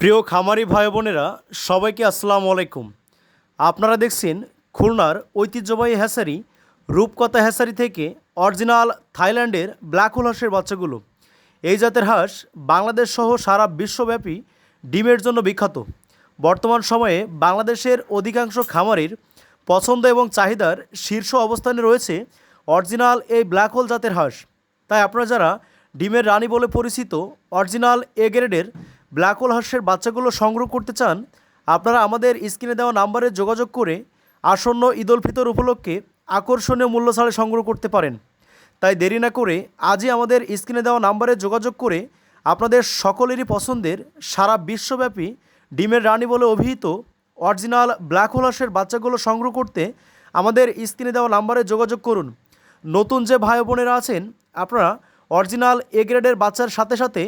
প্রিয় খামারি ভাই বোনেরা, সবাইকে আসসালামু আলাইকুম। আপনারা দেখছেন খুলনার ঐতিহ্যবাহী হ্যাসারি, রূপকথা হ্যাসারি থেকে অরিজিনাল থাইল্যান্ডের ব্ল্যাক হোল হাঁসের বাচ্চাগুলো। এই জাতের হাঁস বাংলাদেশ সহ সারা বিশ্বব্যাপী ডিমের জন্য বিখ্যাত। বর্তমান সময়ে বাংলাদেশের অধিকাংশ খামারির পছন্দ এবং চাহিদার শীর্ষ অবস্থানে রয়েছে অরিজিনাল এই ব্ল্যাক হোল জাতের হাঁস। তাই আপনারা যারা ডিমের রানী বলে পরিচিত, অরিজিনাল এ গ্রেডের ব্ল্যাক হোল হাঁসের বাচ্চাগুলো সংগ্রহ করতে চান, আপনারা আমাদের স্ক্রিনে দেওয়া নাম্বারে যোগাযোগ করে আসন্ন ঈদ উল ফিতর উপলক্ষে আকর্ষণীয় মূল্য ছাড়ে সংগ্রহ করতে পারেন। তাই দেরি না করে আজই আমাদের স্ক্রিনে দেওয়া নাম্বারে যোগাযোগ করে আপনাদের সকলেরই পছন্দের সারা বিশ্বব্যাপী ডিমের রানী বলে অভিহিত অরিজিনাল ব্ল্যাক হোল হাঁসের বাচ্চাগুলো সংগ্রহ করতে আমাদের স্ক্রিনে দেওয়া নাম্বারে যোগাযোগ করুন। নতুন যে ভাই বোনেরা আছেন, আপনারা অরিজিনাল এ গ্রেডের বাচ্চার সাথে সাথে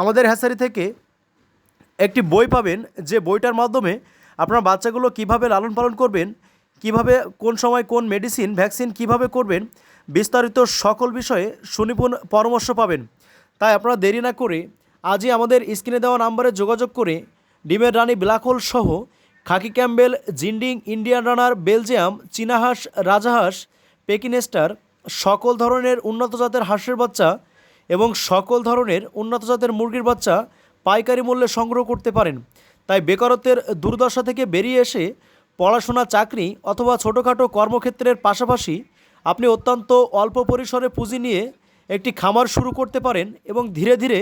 আমাদের হ্যাসারি থেকে একটি বই পাবেন যে বইটার মাধ্যমে আপনার বাচ্চাগুলো কীভাবে লালন পালন করবেন, কীভাবে কোন সময় কোন মেডিসিন ভ্যাকসিন কীভাবে করবেন, বিস্তারিত সকল বিষয়ে সুনিপুণ পরামর্শ পাবেন। তাই আপনারা দেরি না করে আজই আমাদের স্ক্রিনে দেওয়া নাম্বারে যোগাযোগ করে ডিমের রানী ব্ল্যাক হোল সহ khaki Campbell, Jinding, Indian runner, Belgium, চীনাহাঁস, রাজাহাঁস পেকিনেস্টার সকল ধরনের উন্নত জাতের হাঁসের বাচ্চা এবং সকল ধরনের উন্নত জাতের মুরগির বাচ্চা পাইকারি মূল্যে সংগ্রহ করতে পারেন। তাই বেকারত্বের দুর্দশা থেকে বেরিয়ে এসে পড়াশোনা, চাকরি অথবা ছোটোখাটো কর্মক্ষেত্রের পাশাপাশি আপনি অত্যন্ত অল্প পরিসরে পুঁজি নিয়ে একটি খামার শুরু করতে পারেন এবং ধীরে ধীরে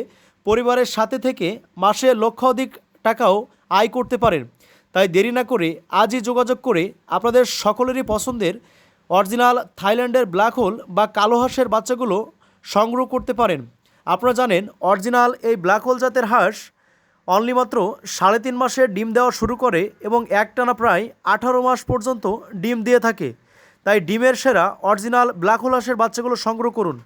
পরিবারের সাথে থেকে মাসে লক্ষাধিক টাকাও আয় করতে পারেন। তাই দেরি না করে আজই যোগাযোগ করে আপনাদের সকলেরই পছন্দের অরিজিনাল থাইল্যান্ডের ব্ল্যাক হোল বা কালো হাঁসের বাচ্চাগুলো সংগ্রহ করতে পারেন। আপনারা জানেন, অরিজিনাল এই ব্ল্যাক হোল জাতের হাঁস অনলি মাত্র সাড়ে তিন মাসে ডিম দেওয়া শুরু করে এবং একটানা প্রায় আঠারো মাস পর্যন্ত ডিম দিয়ে থাকে। তাই ডিমের সেরা অরিজিনাল ব্ল্যাক হোল হাঁসের বাচ্চাগুলো সংগ্রহ করুন।